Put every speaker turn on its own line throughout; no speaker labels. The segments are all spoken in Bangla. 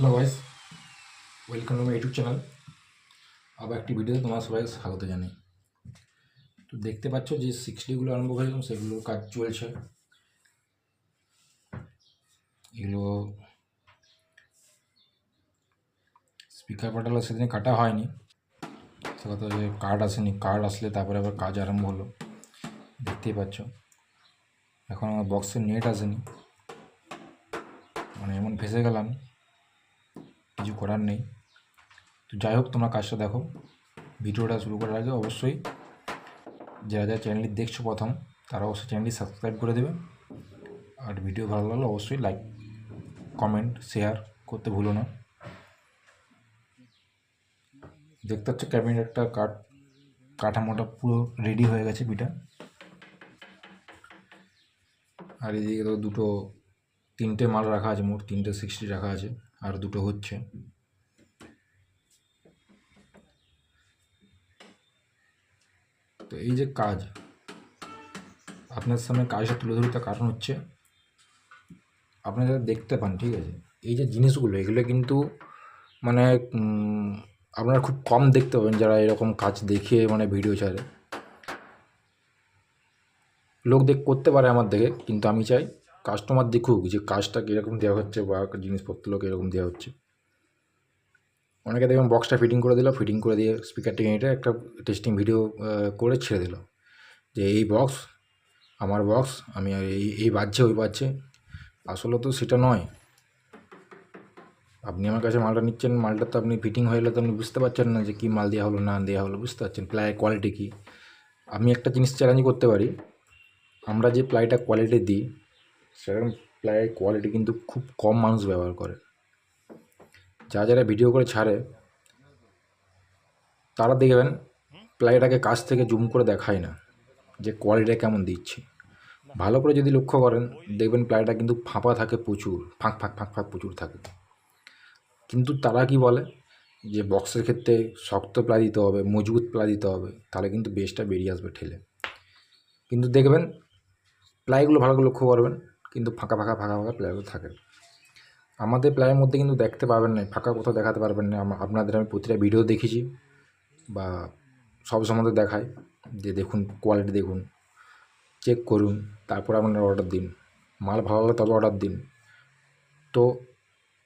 Hello guys welcome to my YouTube channel আবার একটি ভিডিওতে তোমার সবাই স্বাগত জানাই। তো দেখতে পাচ্ছ যে সিক্সটিগুলো আরম্ভ করেছিলাম সেগুলোর কাজ চলছে। এগুলো স্পিকার পাঠালো সেদিনে কাটা হয়নি। সে কথা যে কার্ড আসেনি কার্ড আসলে তারপরে আবার কাজ আরম্ভ হলো। দেখতেই পাচ্ছ। এখন আমার বক্সের নেট আসেনি। মানে এমন ফেসে গেলাম। কিছু করার নেই। তো যাই হোক, তোমরা কাজটা দেখো। ভিডিওটা শুরু করার আগে অবশ্যই যারা যারা চ্যানেলটি দেখছ প্রথম, তারা অবশ্যই চ্যানেলটি সাবস্ক্রাইব করে দেবে। আর ভিডিও ভালো লাগলে অবশ্যই লাইক কমেন্ট শেয়ার করতে ভুলো না। দেখতে হচ্ছে ক্যাবিনেটটা কাঠ, কাঠামোটা পুরো রেডি হয়ে গেছে বিটা আর এদিকে তো দুটো, তিনটে মাল রাখা আছে, মোট তিনটে সিক্সটি রাখা আছে। আর দুটো হচ্ছে। তো এই যে কাজ, আপনার সামনে কাজটা তুলে ধরি তার কারণ হচ্ছে আপনি যারা দেখতে পান, ঠিক আছে, এই যে জিনিসগুলো, এগুলো কিন্তু মানে আপনারা খুব কম দেখতে পাবেন যারা এরকম কাজ দেখিয়ে মানে ভিডিও ছাড়ে। লোক দেখ, করতে পারে আমার দেখে, কিন্তু আমি চাই কাস্টমার দেখুক যে কাজটা কীরকম দেওয়া হচ্ছে বা জিনিসপত্রগুলো কীরকম দেওয়া হচ্ছে। অনেকে দেখবেন বক্সটা ফিটিং করে দিল ফিটিং করে দিয়ে স্পিকারটি এটা একটা টেস্টিং ভিডিও করে ছেড়ে দিল। যে এই বক্স আমার বক্স আমি এই এই বাজছে, ওই বাজছে। আসলে তো সেটা নয়। আপনি আমার কাছে মালটা নিচ্ছেন, মালটা তো আপনি ফিটিং হয়ে গেলে তো আপনি বুঝতে পারছেন না যে কী মাল দেওয়া হলো, না দেওয়া হলো, বুঝতে পারছেন? প্লাইয়ের কোয়ালিটি কী? আমি একটা জিনিস চ্যালেঞ্জ করতে পারি। আমরা যে প্লাইটা কোয়ালিটি দিই সেরকম প্লাইয়ের কোয়ালিটি কিন্তু খুব কম মানুষ ব্যবহার করে। যা যারা ভিডিও করে ছাড়ে, তারা দেখবেন প্লাইটাকে কাছ থেকে জুম করে দেখায় না যে কোয়ালিটিটা কেমন দিচ্ছে। ভালো করে যদি লক্ষ্য করেন, দেখবেন প্লাইটা কিন্তু ফাঁপা থাকে প্রচুর, ফাঁক ফাঁক ফাঁক ফাঁক প্রচুর থাকে। কিন্তু তারা কি বলে যে বক্সের ক্ষেত্রে শক্ত প্লাই দিতে হবে, মজবুত প্লাই দিতে হবে, তাহলে কিন্তু বেসটা বেরিয়ে আসবে ঠেলে। কিন্তু দেখবেন প্লাইগুলো ভালো করে লক্ষ্য করবেন কিন্তু ফাঁকা ফাঁকা ফাঁকা ফাঁকা প্লাইগুলো থাকে। আমাদের প্লেয়ারের মধ্যে কিন্তু দেখতে পাবেন না, ফাঁকা কোথাও দেখাতে পারবেন না। আপনাদের আমি প্রতিটা ভিডিও দেখেছি বা সব সম্বন্ধে দেখাই। যে দেখুন কোয়ালিটি দেখুন চেক করুন, তারপর আপনারা অর্ডার দিন। মাল ভালো লাগলে তবে অর্ডার দিন। তো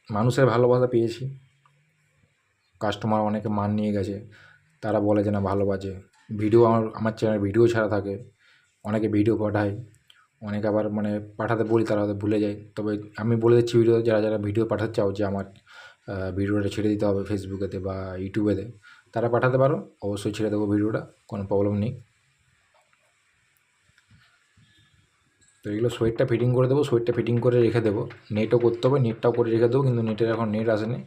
মানুষের ভালোবাসা পেয়েছি। কাস্টমার অনেকে মান নিয়ে গেছে। তারা বলে যে না, ভালো বাজে। ভিডিও আমার আমার চ্যানেল ভিডিও ছাড়া থাকে। অনেকে ভিডিও পাঠায়। অনেকে আবার মানে পাঠাতে বলি তারা হয়তো ভুলে যায়। তবে আমি বলে দিচ্ছি ভিডিও যারা যারা ভিডিও পাঠাতে চাও যে আমার ভিডিওটা ছেড়ে দিতে হবে ফেসবুকেতে বা ইউটিউবেতে তারা পাঠাতে পারো। অবশ্যই ছেড়ে দেবো ভিডিওটা কোনো প্রবলেম নেই। তো এগুলো সোয়েটটা ফিটিং করে দেবো সোয়েটটা ফিটিং করে রেখে দেবো। নেটও করতে হবে নেটটাও করে রেখে দেবো, কিন্তু নেটের এখন নেট আসেনি।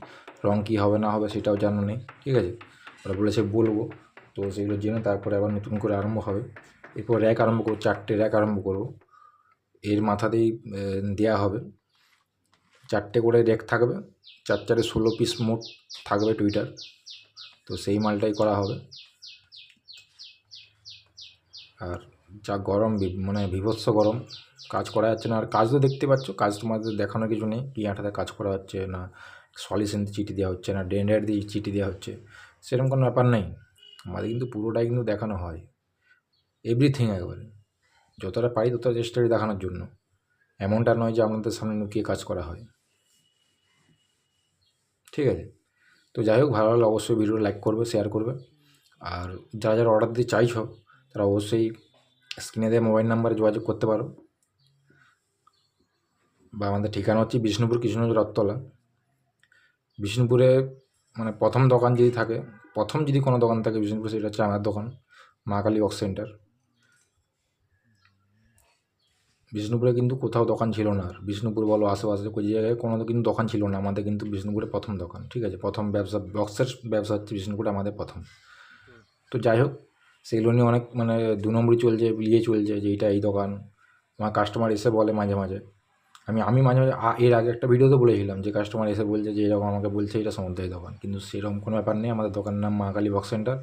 রং কী হবে, না হবে সেটাও জানা নেই, ঠিক আছে? ওরা বলেছে বলব, তো সেগুলো জেনে তারপরে আবার নতুন করে আরম্ভ হবে। এরপর র্যাক আরম্ভ করব, চারটে র্যাক আরম্ভ করব। এর মাথাতেই দেয়া হবে। চারটে করে রেক থাকবে। চার চারে ষোলো পিস মোট থাকবে টুইটার তো সেই মালটাই করা হবে। আর যা গরম মানে বিভৎস গরম, কাজ করা যাচ্ছে না। আর কাজ তো দেখতে পাচ্ছ, কাজ তোমাদের দেখানোর কিছু নেই। আঠাতে কাজ করা হচ্ছে না সলিউশন চিঠি দেওয়া হচ্ছে না ডেন্ডার দিয়ে চিঠি দেওয়া হচ্ছে, সেরকম কোনো ব্যাপার নেই। আমাদের কিন্তু পুরোটাই কিন্তু দেখানো হয়। এভরিথিং একবারে। যতটা পারি ততটা চেষ্টা করি দেখানোর জন্য। এমনটা নয় যে আপনাদের সামনে লুকিয়ে কাজ করা হয়। ঠিক আছে? তো যাই হোক, ভালো লাগলে অবশ্যই ভিডিও লাইক করবে শেয়ার করবে। আর যারা যারা অর্ডার দিতে চাইছো, তারা অবশ্যই স্ক্রিনে দেওয়া মোবাইল নাম্বারে যোগাযোগ করতে পারো। বা আমাদের ঠিকানা হচ্ছে বিষ্ণুপুর কৃষ্ণগঞ্জ রথতলা। বিষ্ণুপুরে মানে প্রথম দোকান যদি থাকে, প্রথম যদি কোনো দোকান থাকে বিষ্ণুপুরে, সেটা হচ্ছে আমার দোকান, মা কালী ওয়ার্ক সেন্টার। বিষ্ণুপুরে কিন্তু কোথাও দোকান ছিল না আর। বিষ্ণুপুর বলো আশেপাশে কোনো জায়গায় কোনো কিন্তু দোকান ছিল না। আমাদের কিন্তু বিষ্ণুপুরে প্রথম দোকান, ঠিক আছে? প্রথম ব্যবসা, বক্সের ব্যবসা হচ্ছে বিষ্ণুপুরে আমাদের প্রথম। তো যাই হোক, সেগুলো নিয়ে অনেক মানে দু নম্বরই চলছে ইয়ে চলছে যে এইটা এই দোকান। আমার কাস্টমার এসে বলে মাঝে মাঝে। আমি আমি মাঝে মাঝে এর আগে একটা ভিডিওতে বলেছিলাম যে কাস্টমার এসে বলছে যে, এরকম আমাকে বলছে, এটা সমুদ্রের দোকান। কিন্তু সেরকম কোনো ব্যাপার নেই, আমাদের দোকানের নাম মা কালী বক্স সেন্টার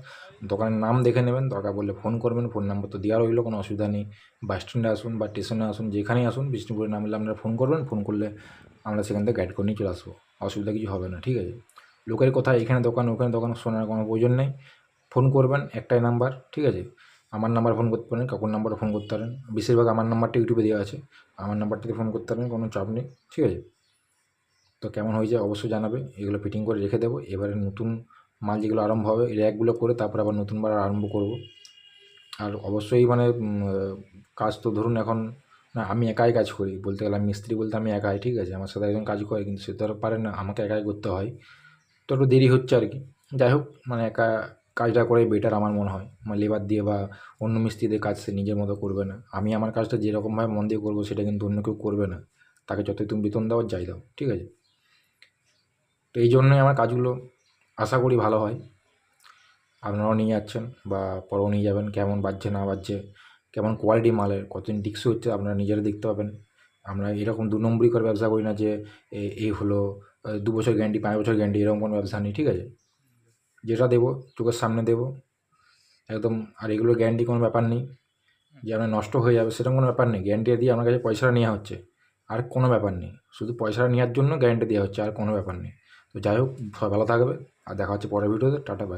দোকানের নাম দেখে নেবেন, দরকার বললে ফোন করবেন ফোন নাম্বার তো দেওয়া রইল, কোনো অসুবিধা নেই। বাস স্ট্যান্ডে আসুন বা স্টেশনে আসুন, যেখানেই আসুন বিষ্ণুপুরে নামলে আপনারা ফোন করবেন ফোন করলে আমরা সেখান থেকে গাইড করে নিয়ে চলে আসব। অসুবিধা কিছু হবে না, ঠিক আছে? লোকের কথা, এখানে দোকান, ওখানে দোকান, শোনার কোনো প্রয়োজন নেই। ফোন করবেন, একটাই নাম্বার ঠিক আছে? আমার নাম্বার ফোন করতে পারেন, কাকুর নাম্বারে ফোন করতে পারেন। বেশিরভাগ আমার নাম্বারটা ইউটিউবে দেওয়া আছে। আমার নাম্বার থেকে ফোন করতে পারেন, কোনো চাপ নেই, ঠিক আছে? তো কেমন হয়েছে অবশ্যই জানাবে, এগুলো ফিটিং করে রেখে দেবো। এবারে নতুন মাল যেগুলো আরম্ভ হবে র্যাকগুলো করে তারপর আবার নতুনবার আরম্ভ করব। আর অবশ্যই মানে কাজ তো ধরুন এখন, না, আমি একাই কাজ করি। বলতে গেলে আমি মিস্ত্রি বলতে আমি একাই, ঠিক আছে? আমার সাথে একজন কাজ করে, কিন্তু সে তো আর পারে না, আমাকে একাই করতে হয়। তো একটু দেরি হচ্ছে আর কি। যাই হোক মানে একা কাজটা করে বেটার আমার মনে হয়। মানে লেবার দিয়ে বা অন্য মিস্ত্রিদের কাজ সে নিজের মতো করবে না। আমি আমার কাজটা যেরকমভাবে মন দিয়ে করব সেটা কিন্তু অন্য কেউ করবে না। তাকে যতই তুমি বেতন দাও আর যাই দাও, ঠিক আছে? তো এই জন্যই আমার কাজগুলো আশা করি ভালো হয়। আপনারাও নিয়ে যাচ্ছেন বা পরেও নিয়ে যাবেন, কেমন বাজছে না বাজছে, কেমন কোয়ালিটি মালের, কতদিন টিকসই হচ্ছে আপনারা নিজেরা দেখতে পাবেন। আমরা এরকম দু নম্বরই করে ব্যবসা করি না যে এই হলো দু বছর গ্যারান্টি পাঁচ বছর গ্যারান্টি এরকম কোনো ব্যবসা নেই, ঠিক আছে? যেটা দেবো চোখের সামনে দেবো। একদম, আর এগুলো গ্যারান্টি কোনো ব্যাপার নেই। যে আপনার নষ্ট হয়ে যাবে, সেরকম কোনো ব্যাপার নেই। গ্যারান্টি দিয়ে আমার কাছে পয়সাটা নেওয়া হচ্ছে। আর কোনো ব্যাপার নেই। শুধু পয়সাটা নেওয়ার জন্য গ্যারান্টি দেওয়া হচ্ছে, আর কোনো ব্যাপার নেই। তো যাই হোক সব ভালো থাকবে। আর দেখা হচ্ছে পরের ভিডিওতে। টাটা